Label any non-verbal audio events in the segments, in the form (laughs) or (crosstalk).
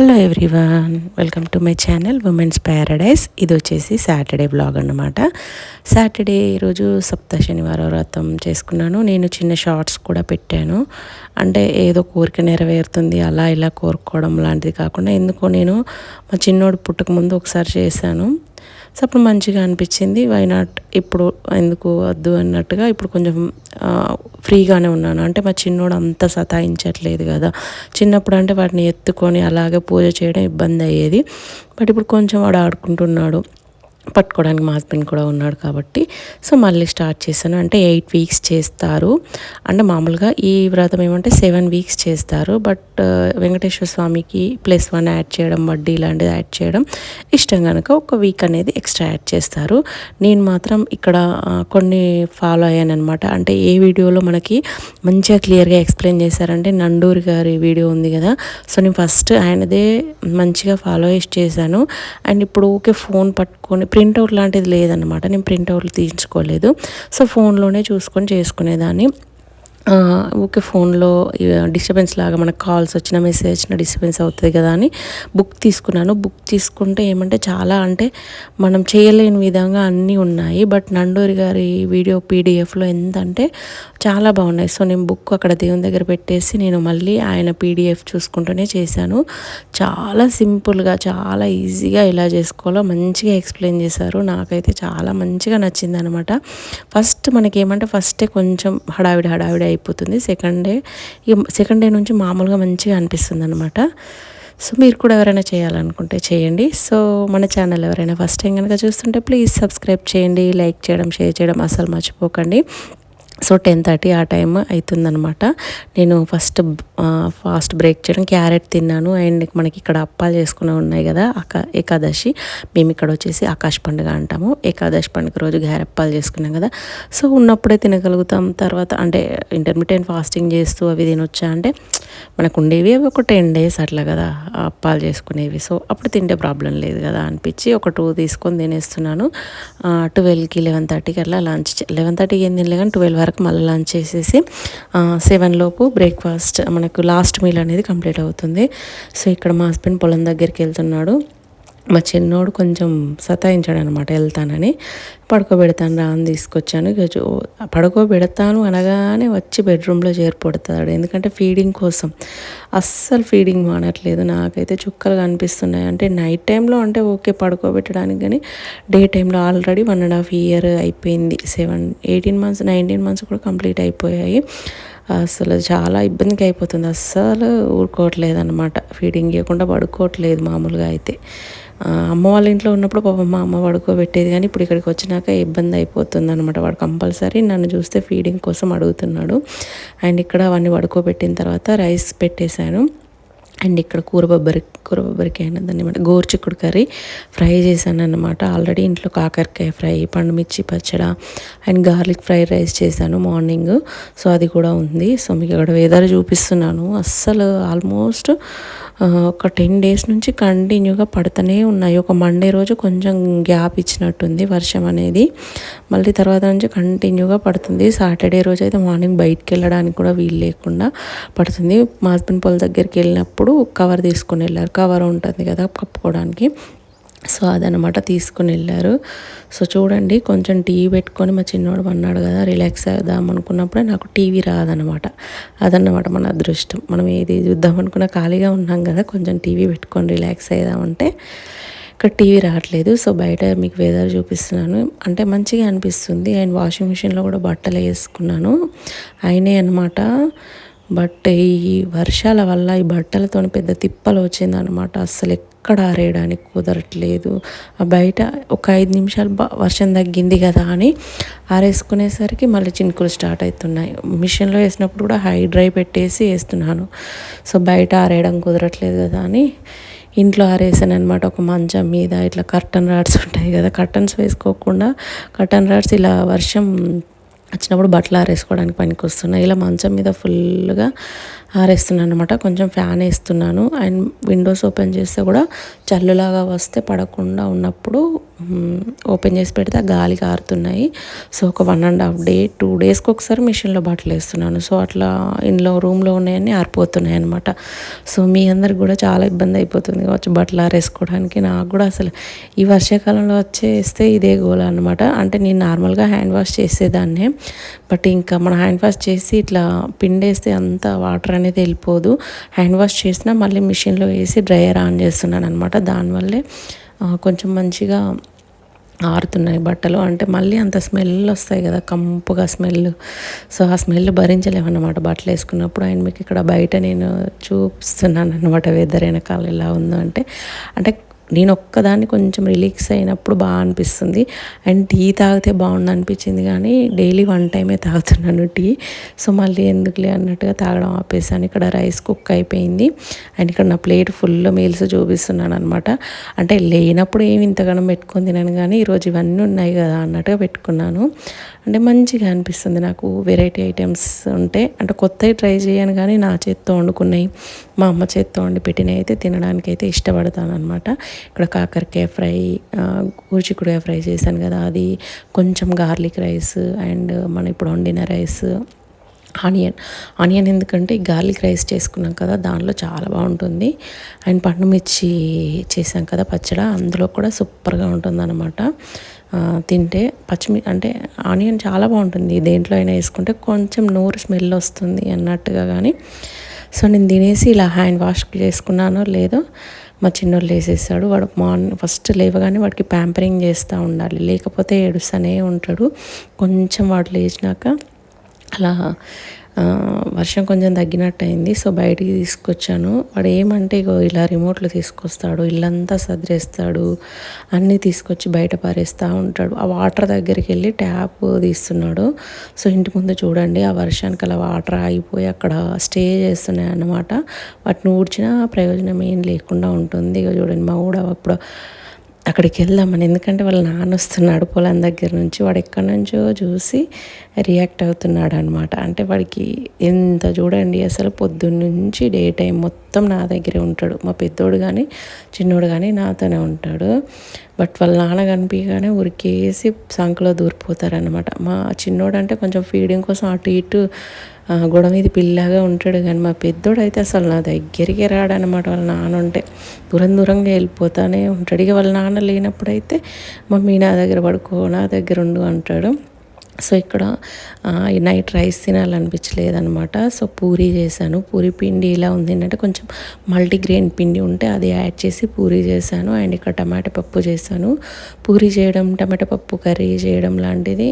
Hello everyone welcome to my channel women's paradise ఇది వచ్చేసి Saturday blog అన్నమాట. Saturday ఈరోజు సప్త శనివారం వ్రతం చేసుకున్నాను. నేను చిన్న షార్ట్స్ కూడా పెట్టాను. అంటే ఏదో కోరిక నెరవేరుతుంది అలా ఇలా కోరుకోవడం లాంటిది కాకుండా ఎందుకో నేను మా చిన్నోడు పుట్టక ముందు ఒకసారి చేశాను. సో అప్పుడు మంచిగా అనిపించింది. వై నాట్ ఇప్పుడు ఎందుకు వద్దు అన్నట్టుగా ఇప్పుడు కొంచెం ఫ్రీగానే ఉన్నాను. అంటే మా చిన్నోడు అంత సతాయించట్లేదు కదా. చిన్నప్పుడు అంటే వాటిని ఎత్తుకొని అలాగే పూజ చేయడం ఇబ్బంది అయ్యేది. బట్ ఇప్పుడు కొంచెం వాడు ఆడుకుంటున్నాడు. పట్టుకోవడానికి మా హస్బెండ్ కూడా ఉన్నాడు కాబట్టి. సో మళ్ళీ స్టార్ట్ చేశాను. అంటే ఎయిట్ వీక్స్ చేస్తారు. అంటే మామూలుగా ఈ వ్రతం ఏమంటే సెవెన్ వీక్స్ చేస్తారు. బట్ వెంకటేశ్వర స్వామికి ప్లస్ వన్ యాడ్ చేయడం వడ్డీ ఇలాంటిది యాడ్ చేయడం ఇష్టం కనుక ఒక వీక్ అనేది ఎక్స్ట్రా యాడ్ చేస్తారు. నేను మాత్రం ఇక్కడ కొన్ని ఫాలో అయ్యాను అనమాట అంటే ఏ వీడియోలో మనకి మంచిగా క్లియర్గా ఎక్స్ప్లెయిన్ చేశారంటే నండూరి గారి వీడియో ఉంది కదా. సో నేను ఫస్ట్ ఆయనదే మంచిగా ఫాలో చేశాను. అండ్ ఇప్పుడు ఓకే ఫోన్ పట్టుకొని ప్రింట్అవుట్ లాంటిది లేదనమాట నేను ప్రింట్అవుట్లు తీయించుకోలేదు. సో ఫోన్లోనే చూసుకొని చేసుకునేదాన్ని. ఓకే ఫోన్లో డిస్టర్బెన్స్ లాగా మనకు కాల్స్ వచ్చిన మెసేజ్ వచ్చిన డిస్టర్బెన్స్ అవుతుంది కదా అని బుక్ తీసుకున్నాను. బుక్ తీసుకుంటే ఏమంటే చాలా అంటే మనం చేయలేని విధంగా అన్నీ ఉన్నాయి. బట్ నండూరి గారి వీడియో పీడిఎఫ్లో ఎంతంటే చాలా బాగున్నాయి. సో నేను బుక్ అక్కడ దేవుని దగ్గర పెట్టేసి నేను మళ్ళీ ఆయన పీడిఎఫ్ చూసుకుంటూనే చేశాను. చాలా సింపుల్గా చాలా ఈజీగా ఎలా చేసుకోవాలో మంచిగా ఎక్స్ప్లెయిన్ చేశారు. నాకైతే చాలా మంచిగా నచ్చింది అనమాట ఫస్ట్ మనకి ఏమంటే ఫస్టే కొంచెం హడావిడి హడావిడి అయిపోతుంది. సెకండ్ డే ఇక సెకండ్ డే నుంచి మామూలుగా మంచిగా అనిపిస్తుంది అనమాట సో మీరు కూడా ఎవరైనా చేయాలనుకుంటే చేయండి. సో మన ఛానల్ ఎవరైనా ఫస్ట్ టైం కనుక చూస్తుంటే ప్లీజ్ సబ్స్క్రైబ్ చేయండి లైక్ చేయడం షేర్ చేయడం అసలు మర్చిపోకండి. సో టెన్ థర్టీ ఆ టైం అవుతుందనమాట నేను ఫస్ట్ ఫాస్ట్ బ్రేక్ చేయడం క్యారెట్ తిన్నాను. అండ్ మనకి ఇక్కడ అప్పాలు చేసుకునే ఉన్నాయి కదా అక ఏకాదశి. మేము ఇక్కడ వచ్చేసి ఆకాశ పండుగ అంటాము. ఏకాదశి పండుగ రోజు గారెప్పాలు చేసుకున్నాం కదా. సో ఉన్నప్పుడే తినగలుగుతాం. తర్వాత అంటే ఇంటర్మీడియట్ ఫాస్టింగ్ చేస్తూ అవి తినొచ్చా అంటే మనకు ఉండేవి అవి ఒక టెన్ డేస్ అట్లా కదా అప్పాలు చేసుకునేవి. సో అప్పుడు తింటే ప్రాబ్లం లేదు కదా అనిపించి ఒక టూ తీసుకొని తినేస్తున్నాను. ట్వెల్వ్కి లెవెన్ థర్టీకి అట్లా లంచ్ లెవెన్ థర్టీకి ఏం తినలే కానీ ట్వెల్వ్ వరకు మళ్ళీ లంచ్ చేసేసి సెవెన్ లోపు బ్రేక్ఫాస్ట్ మనకు లాస్ట్ మీల్ అనేది కంప్లీట్ అవుతుంది. సో ఇక్కడ మా హస్బెండ్ పొలం దగ్గరికి వెళ్తున్నాడు. మా చిన్నోడు కొంచెం సతాయించాడు అనమాట వెళ్తానని. పడుకోబెడతాను రా అని తీసుకొచ్చాను. పడుకోబెడతాను అనగానే వచ్చి బెడ్రూమ్లో చేరిపడతాడు ఎందుకంటే ఫీడింగ్ కోసం. అస్సలు ఫీడింగ్ మానట్లేదు. నాకైతే చుక్కలు కనిపిస్తున్నాయి అంటే నైట్ టైంలో అంటే ఓకే పడుకోబెట్టడానికి కానీ డే టైంలో already one and half year అయిపోయింది. Seven eighteen months nineteen months కూడా కంప్లీట్ అయిపోయాయి. అసలు చాలా ఇబ్బందికి అయిపోతుంది. అస్సలు ఊరుకోవట్లేదు అనమాట ఫీడింగ్ ఇవ్వకుండా పడుకోవట్లేదు మామూలుగా అయితే. అమ్మ వాళ్ళ ఇంట్లో ఉన్నప్పుడు పాపం మా అమ్మ పడుకోబెట్టేది కానీ ఇప్పుడు ఇక్కడికి వచ్చినాక ఇబ్బంది అయిపోతుంది అనమాట వాడు కంపల్సరీ నన్ను చూస్తే ఫీడింగ్ కోసం అడుగుతున్నాడు. అండ్ ఇక్కడ అవన్నీ పడుకోబెట్టిన తర్వాత రైస్ పెట్టేశాను. అండ్ ఇక్కడ కూర బొబ్బరి కూర బొబ్బరికాయ దాన్ని అనమాట గోర్చిక్కుడు కర్రీ ఫ్రై చేశాను అనమాట ఆల్రెడీ ఇంట్లో కాకరకాయ ఫ్రై పండుమిర్చి పచ్చడ అండ్ గార్లిక్ ఫ్రైడ్ రైస్ చేశాను మార్నింగ్. సో అది కూడా ఉంది. సో మీకు ఇక్కడ వెదర్ చూపిస్తున్నాను. అస్సలు ఆల్మోస్ట్ ఒక టెన్ డేస్ నుంచి కంటిన్యూగా పడుతూనే ఉన్నాయి. ఒక మండే రోజు కొంచెం గ్యాప్ ఇచ్చినట్టుంది వర్షం అనేది. మళ్ళీ తర్వాత నుంచి కంటిన్యూగా పడుతుంది. సాటర్డే రోజు అయితే మార్నింగ్ బయటికి వెళ్ళడానికి కూడా వీలు లేకుండా పడుతుంది. మా హస్బెండ్ పొల దగ్గరికి వెళ్ళినప్పుడు కవర్ తీసుకుని వెళ్ళారు. కవర్ ఉంటుంది కదా కప్పుకోవడానికి. సో అదనమాట తీసుకుని వెళ్ళారు. సో చూడండి కొంచెం టీవీ పెట్టుకొని మా చిన్నవాడు అన్నాడు కదా రిలాక్స్ అవుదాం అనుకున్నప్పుడే నాకు టీవీ రాదనమాట అదన్నమాట మన అదృష్టం. మనం ఏది చూద్దాం అనుకున్న ఖాళీగా ఉన్నాం కదా కొంచెం టీవీ పెట్టుకొని రిలాక్స్ అవుదామంటే ఇక్కడ టీవీ రావట్లేదు. సో బయట మీకు వెదర్ చూపిస్తున్నాను. అంటే మంచిగా అనిపిస్తుంది. అండ్ వాషింగ్ మిషన్లో కూడా బట్టలు వేసుకున్నాను. అయినాయి అనమాట బట్ ఈ వర్షాల వల్ల ఈ బట్టలతో పెద్ద తిప్పలు వచ్చిందనమాట అస్సలు ఎక్కడ ఆరేయడానికి కుదరట్లేదు. ఆ బయట ఒక ఐదు నిమిషాలు వర్షం తగ్గింది కదా అని ఆరేసుకునేసరికి మళ్ళీ చినుకులు స్టార్ట్ అవుతున్నాయి మిషన్లో వేసినప్పుడు కూడా హై డ్రై పెట్టేసి వేస్తున్నాను. సో బయట ఆరేయడం కుదరట్లేదు కదా అని ఇంట్లో ఆరేసాను అనమాట ఒక మంచం మీద ఇట్లా కర్టన్ రాడ్స్ ఉంటాయి కదా కర్టన్స్ వేసుకోకుండా కర్టన్ రాడ్స్ ఇలా వర్షం వచ్చినప్పుడు బట్టలు ఆరేసుకోవడానికి పనికి వస్తున్నాయి ఇలా మంచం మీద ఫుల్గా ఆరేస్తున్నాను అనమాట కొంచెం ఫ్యాన్ వేస్తున్నాను. అండ్ విండోస్ ఓపెన్ చేస్తే కూడా చల్లులాగా వస్తే పడకుండా ఉన్నప్పుడు ఓపెన్ చేసి పెడితే ఆ గాలి కారుతున్నాయి. సో ఒక one and half day two డేస్కి ఒకసారి మిషన్లో బట్టలు వేస్తున్నాను. సో అట్లా ఇంట్లో రూమ్లో ఉన్నాయని ఆరిపోతున్నాయి అనమాట సో మీ అందరికి కూడా చాలా ఇబ్బంది అయిపోతుంది కావచ్చు బట్టలు ఆరేసుకోవడానికి. నాకు కూడా అసలు ఈ వర్షాకాలంలో వచ్చేస్తే ఇదే గోల అనమాట అంటే నేను నార్మల్గా హ్యాండ్ వాష్ చేసేదాన్నే. బట్ ఇంకా మన హ్యాండ్ వాష్ చేసి ఇట్లా పిండేస్తే అంత వాటర్ అనేది వెళ్ళిపోదు. హ్యాండ్ వాష్ చేసినా మళ్ళీ మిషన్లో వేసి డ్రయర్ ఆన్ చేస్తున్నాను అనమాట దానివల్లే కొంచెం మంచిగా ఆరుతున్నాయి బట్టలు. అంటే మళ్ళీ అంత స్మెల్ వస్తాయి కదా కంపుగా స్మెల్. సో ఆ స్మెల్ భరించలేమన్నమాట బట్టలు వేసుకున్నప్పుడు. అండ్ మీకు ఇక్కడ బయట నేను చూపిస్తున్నాను అనమాట వెదర్ వెనకాల ఎలా ఉందో అంటే. అంటే నేను ఒక్కదాన్ని కొంచెం రిలీక్స్ అయినప్పుడు బాగా అనిపిస్తుంది. అండ్ టీ తాగితే బాగుంది అనిపించింది కానీ డైలీ వన్ టైమే తాగుతున్నాను టీ. సో మళ్ళీ ఎందుకులే అన్నట్టుగా తాగడం ఆపేసాను. ఇక్కడ రైస్ కుక్ అయిపోయింది. అండ్ ఇక్కడ నా ప్లేట్ ఫుల్ మీల్స్ చూపిస్తున్నాను అనమాట అంటే లేనప్పుడు ఏమి ఇంతగానం పెట్టుకొని తినను కానీ ఈరోజు ఇవన్నీ ఉన్నాయి కదా అన్నట్టుగా పెట్టుకున్నాను. అంటే మంచిగా అనిపిస్తుంది నాకు వెరైటీ ఐటమ్స్ ఉంటే. అంటే కొత్తవి ట్రై చేయను కానీ నా చేత్తో వండుకున్నాయి మా అమ్మ చేత్తో వండి పెట్టినవి అయితే తినడానికి అయితే ఇష్టపడతాను అనమాట ఇక్కడ కాకరకాయ ఫ్రై ఆ, ఫ్రై చేశాను కదా అది కొంచెం గార్లిక్ రైస్ అండ్ మనం ఇప్పుడు వండిన రైస్ ఆనియన్. ఆనియన్ ఎందుకంటే గార్లిక్ రైస్ చేసుకున్నాం కదా దానిలో చాలా బాగుంటుంది. అండ్ పండు మిర్చి చేసాం కదా పచ్చడి అందులో కూడా సూపర్గా ఉంటుంది అనమాట తింటే పచ్చిమి అంటే ఆనియన్ చాలా బాగుంటుంది. దేంట్లో అయినా వేసుకుంటే కొంచెం నోరు స్మెల్ వస్తుంది అన్నట్టుగా కానీ సో నేను తినేసి ఇలా హ్యాండ్ వాష్ చేసుకున్నానో లేదో మా చిన్నోళ్ళు వేసేసాడు వాడు మార్నింగ్ ఫస్ట్ లేవగానే వాడికి ప్యాంపరింగ్ చేస్తూ ఉండాలి. లేకపోతే ఏడుస్తూనే ఉంటాడు. కొంచెం వాడు లేచినాక అలా వర్షం కొంచెం తగ్గినట్టు అయింది సో బయటికి తీసుకొచ్చాను. వాడు ఏమంటే ఇగో ఇలా రిమోట్లు తీసుకొస్తాడు ఇల్లంతా సదిరేస్తాడు అన్నీ తీసుకొచ్చి బయట పారేస్తూ ఉంటాడు. ఆ వాటర్ దగ్గరికి వెళ్ళి ట్యాప్ తీస్తున్నాడు. సో ఇంటి ముందు చూడండి ఆ వర్షానికి అలా వాటర్ ఆగిపోయి అక్కడ స్టే చేస్తున్నాయి అన్నమాట వాటిని ఊడ్చినా ప్రయోజనం ఏం లేకుండా ఉంటుంది. ఇక చూడండి మా ఊడ అప్పుడు అక్కడికి వెళ్దామని. ఎందుకంటే వాళ్ళ నాన్న వస్తున్నాడు పొలం దగ్గర నుంచి. వాడు ఎక్కడి నుంచో చూసి రియాక్ట్ అవుతున్నాడు అనమాట అంటే వాడికి ఎంత చూడండి అసలు పొద్దున్న నుంచి డే టైం మొత్తం నా దగ్గరే ఉంటాడు. మా పెద్దోడు కానీ చిన్నోడు కానీ నాతోనే ఉంటాడు. బట్ వాళ్ళ నాన్న కనిపించగానే ఉరికేసి సంకలో దూరిపోతారనమాట మా చిన్నోడు అంటే కొంచెం ఫీడింగ్ కోసం అటు ఇటు గొడ మీద పిల్లగా ఉంటాడు కానీ మా పెద్దోడు అయితే అసలు నా దగ్గరికి రాడనమాట. వాళ్ళ నాన్న ఉంటే దూరం దూరంగా వెళ్ళిపోతానే ఉంటాడు. ఇక వాళ్ళ నాన్న లేనప్పుడైతే మమ్మీ నా దగ్గర పడుకో నా దగ్గర ఉండు అంటాడు. సో ఇక్కడ నైట్ రైస్ తినాలనిపించలేదనమాట సో పూరి చేశాను. పూరి పిండి ఇలా ఉంది ఏంటంటే కొంచెం మల్టీగ్రెయిన్ పిండి ఉంటే అది యాడ్ చేసి పూరి చేశాను. అండ్ ఇక్కడ టమాటా పప్పు చేశాను. పూరి చేయడం టమాటా పప్పు కర్రీ చేయడం లాంటిది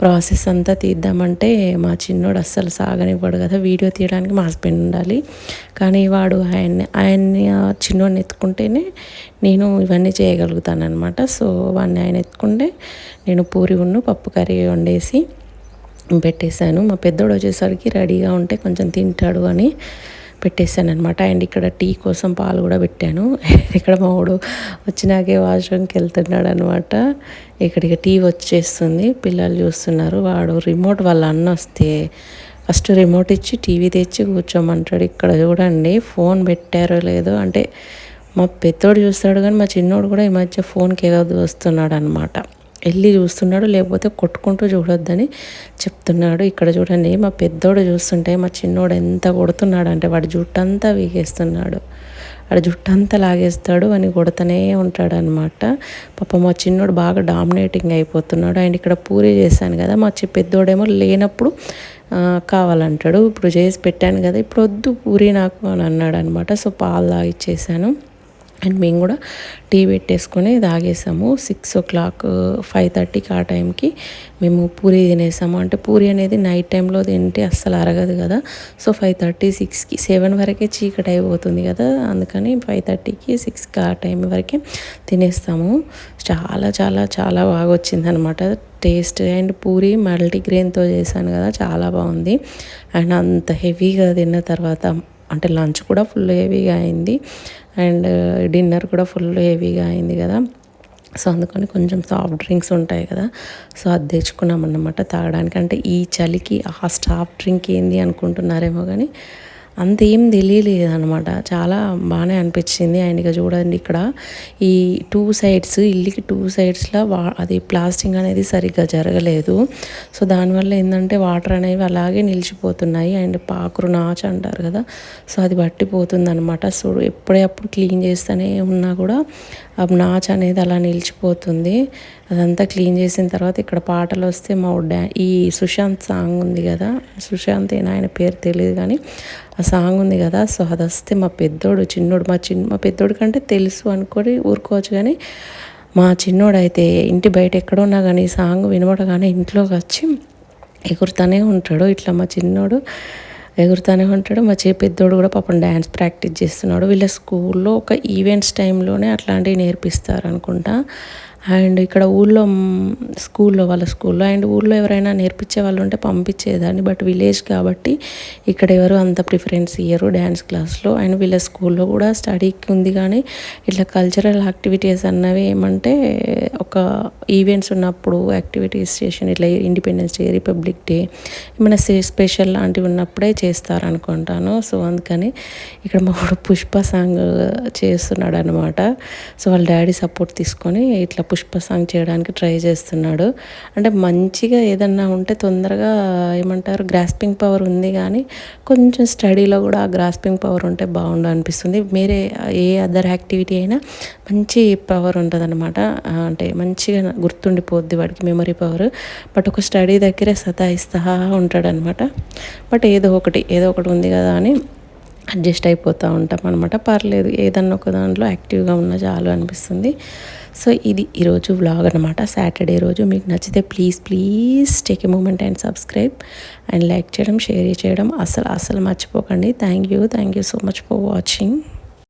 ప్రాసెస్ అంతా తీద్దామంటే మా చిన్నోడు అస్సలు సాగనివ్వడు కదా. వీడియో తీయడానికి మా హస్బెండ్ ఉండాలి. కానీ వాడు ఆయన్ని ఆయన్ని చిన్నోడిని ఎత్తుకుంటేనే నేను ఇవన్నీ చేయగలుగుతాను అనమాట సో వాడిని ఆయన ఎత్తుకుంటే నేను పూరి ఉన్ను పప్పు కర్రీ వండేసి పెట్టేశాను. మా పెద్దోడు వచ్చేసరికి రెడీగా ఉంటే కొంచెం తింటాడు అని పెట్టేశాను అనమాట అండ్ ఇక్కడ టీ కోసం పాలు కూడా పెట్టాను. (laughs) ఇక్కడ మా వాడు వచ్చినాకే వాష్రూమ్కి వెళ్తున్నాడు అనమాట ఇక్కడికి టీ వచ్చేస్తుంది. పిల్లలు చూస్తున్నారు. వాడు రిమోట్ వాళ్ళ అన్న వస్తే ఫస్ట్ రిమోట్ ఇచ్చి టీవీ తెచ్చి కూర్చోమంటాడు. ఇక్కడ చూడండి ఫోన్ పెట్టారో లేదో అంటే మా పెద్దోడు చూస్తాడు కానీ మా చిన్నోడు కూడా ఈ మధ్య ఫోన్కి ఎగదు వస్తున్నాడు అనమాట వెళ్ళి చూస్తున్నాడు లేకపోతే కొట్టుకుంటూ చూడొద్దని చెప్తున్నాడు. ఇక్కడ చూడండి మా పెద్దోడు చూస్తుంటే మా చిన్నోడు ఎంత కొడుతున్నాడు అంటే వాడి జుట్టంతా వీగేస్తున్నాడు. వాడి జుట్టంతా లాగేస్తాడు అని కొడతనే ఉంటాడు అనమాట పాప మా చిన్నోడు బాగా డామినేటింగ్ అయిపోతున్నాడు. అండ్ ఇక్కడ పూరి చేశాను కదా మా పెద్దోడేమో లేనప్పుడు కావాలంటాడు. ఇప్పుడు చేసి పెట్టాను కదా ఇప్పుడు వద్దు పూరి నాకు అని అన్నాడు అనమాట సో పాలు తాగిచ్చేసాను. అండ్ మేము కూడా టీ పెట్టేసుకొని తాగేసాము. సిక్స్ ఓ క్లాక్ ఫైవ్ థర్టీకి ఆ టైంకి మేము పూరి తినేసాము. అంటే పూరి అనేది నైట్ టైంలో తింటే అస్సలు అరగదు కదా. సో ఫైవ్ థర్టీ సిక్స్కి సెవెన్ వరకే చీకటి అయిపోతుంది కదా. అందుకని ఫైవ్ థర్టీకి సిక్స్కి ఆ టైం వరకే తినేస్తాము. చాలా చాలా చాలా బాగా వచ్చిందనమాట టేస్ట్ అండ్ పూరి మల్టీగ్రెయిన్తో చేశాను కదా. చాలా బాగుంది. అండ్ అంత హెవీగా తిన్న తర్వాత అంటే లంచ్ కూడా ఫుల్ హెవీగా అయింది. అండ్ డిన్నర్ కూడా ఫుల్ హెవీగా అయింది కదా. సో అందుకని కొంచెం సాఫ్ట్ డ్రింక్స్ ఉంటాయి కదా. సో అది తెచ్చుకున్నాం అన్నమాట తాగడానికి. అంటే ఈ చలికి ఆ సాఫ్ట్ డ్రింక్ ఏంది అనుకుంటున్నారేమో కానీ అంత ఏం తెలియలేదు అనమాట చాలా బాగానే అనిపించింది. అండ్ ఇక చూడండి ఇక్కడ ఈ టూ సైడ్స్ ఇల్లుకి టూ సైడ్స్లో వా అది ప్లాస్టింగ్ అనేది సరిగ్గా జరగలేదు. సో దానివల్ల ఏంటంటే వాటర్ అనేవి అలాగే నిలిచిపోతున్నాయి. అండ్ పాకురు నాచు అంటారు కదా సో అది పట్టిపోతుంది అనమాట సో ఎప్పుడే అప్పుడు క్లీన్ చేస్తూనే ఉన్నా కూడా ఆ నాచ్ అనేది అలా నిలిచిపోతుంది. అదంతా క్లీన్ చేసిన తర్వాత ఇక్కడ పాటలు వస్తే మా డ్యా ఈ సుశాంత్ సాంగ్ ఉంది కదా సుశాంత్ ఏనా ఆయన పేరు తెలియదు కానీ ఆ సాంగ్ ఉంది కదా సో అది వస్తే మా పెద్దోడు చిన్నోడు మా చిన్న మా పెద్దోడు కంటే తెలుసు అనుకొని ఊరుకోవచ్చు కానీ మా చిన్నోడు అయితే ఇంటి బయట ఎక్కడున్నా కానీ ఈ సాంగ్ వినబడగానే ఇంట్లోకి వచ్చి ఎగురుతూనే ఉంటాడు. ఇట్లా మా చిన్నోడు ఎగురుతూనే ఉంటాడు. మా చే పెద్దోడు కూడా పాపం డ్యాన్స్ ప్రాక్టీస్ చేస్తున్నాడు. వీళ్ళ స్కూల్లో ఒక ఈవెంట్స్ టైంలోనే అట్లాంటివి నేర్పిస్తారు అనుకుంటా అండ్ ఇక్కడ ఊళ్ళో స్కూల్లో వాళ్ళ స్కూల్లో. అండ్ ఊళ్ళో ఎవరైనా నేర్పించే వాళ్ళు ఉంటే పంపించేదాన్ని. బట్ విలేజ్ కాబట్టి ఇక్కడ ఎవరు అంత ప్రిఫరెన్స్ ఇయ్యరు డ్యాన్స్ క్లాస్లో. అండ్ వీళ్ళ స్కూల్లో కూడా స్టడీకి ఉంది కానీ ఇట్లా కల్చరల్ యాక్టివిటీస్ అన్నవి ఏమంటే ఒక ఈవెంట్స్ ఉన్నప్పుడు యాక్టివిటీస్ చేసిన ఇట్లా ఇండిపెండెన్స్ డే రిపబ్లిక్ డే ఏమైనా స్పెషల్ లాంటివి ఉన్నప్పుడే చేస్తారు అనుకుంటాను సో అందుకని ఇక్కడ మా పుష్ప సాంగ్ చేస్తున్నాడు అనమాట సో వాళ్ళ డాడీ సపోర్ట్ తీసుకొని ఇట్లా పుష్ప సాంగ్ చేయడానికి ట్రై చేస్తున్నాడు. అంటే మంచిగా ఏదన్నా ఉంటే తొందరగా ఏమంటారు గ్రాస్పింగ్ పవర్ ఉంది కానీ కొంచెం స్టడీలో కూడా ఆ గ్రాస్పింగ్ పవర్ ఉంటే బాగుండు అనిపిస్తుంది. మీరే ఏ అదర్ యాక్టివిటీ అయినా మంచి పవర్ ఉంటుంది అనమాట అంటే మంచిగా గుర్తుండిపోద్ది వాడికి మెమరీ పవర్ బట్ ఒక స్టడీ దగ్గరే సతాయిస్తా ఉంటాడనమాట బట్ ఏదో ఒకటి ఏదో ఒకటి ఉంది కదా అని అడ్జస్ట్ అయిపోతూ ఉంటాం అనమాట పర్లేదు ఏదన్నా ఒక దాంట్లో యాక్టివ్గా ఉన్న చాలు అనిపిస్తుంది. సో ఇది ఈరోజు వ్లాగ్ అనమాట సాటర్డే రోజు మీకు నచ్చితే please please take a moment and subscribe and like చేయడం షేర్ చేయడం అసలు అసలు మర్చిపోకండి. Thank you thank you so much for watching